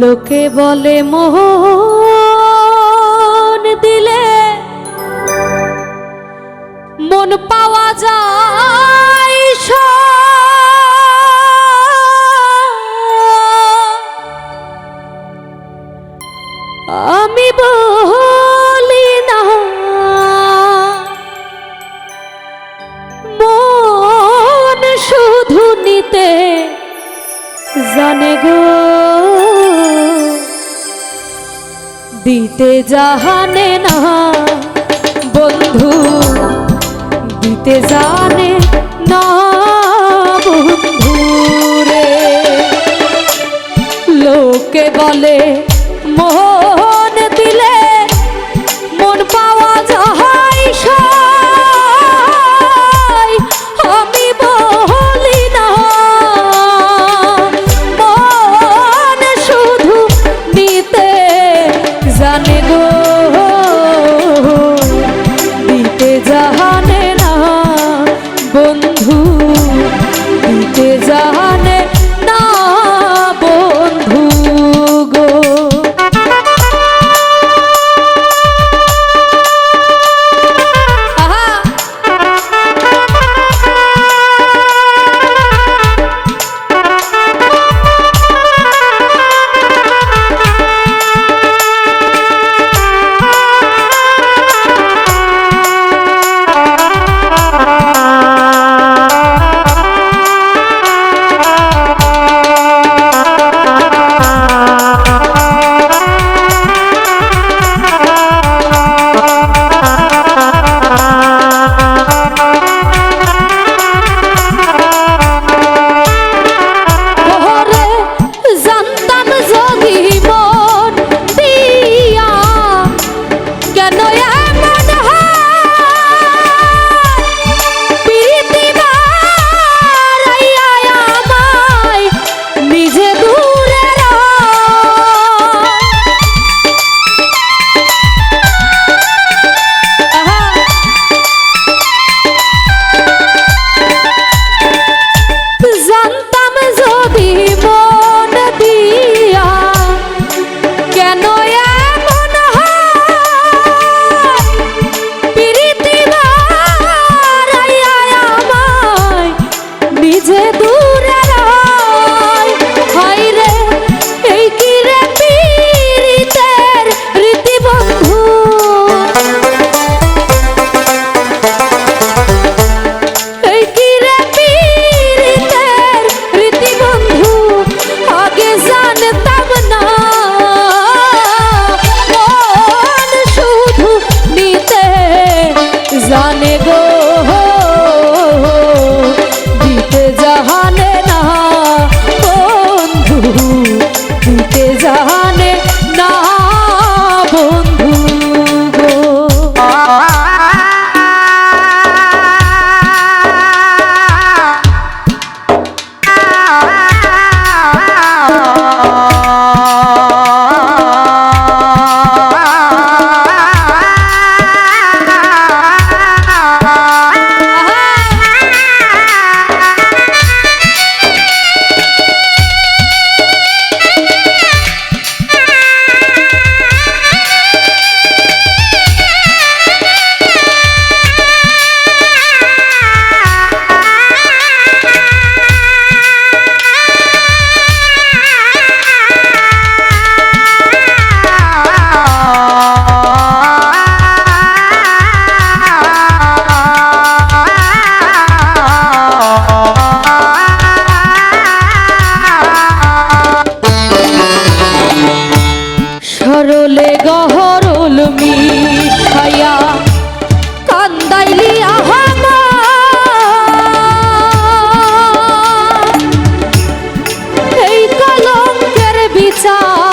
লোকে বলে মোহন দিলে মন পাওয়া যায় আমি বলি না, মন শুধু নিতে জানে গো। दीते जाने ना बंधु दीते जाने জানে 자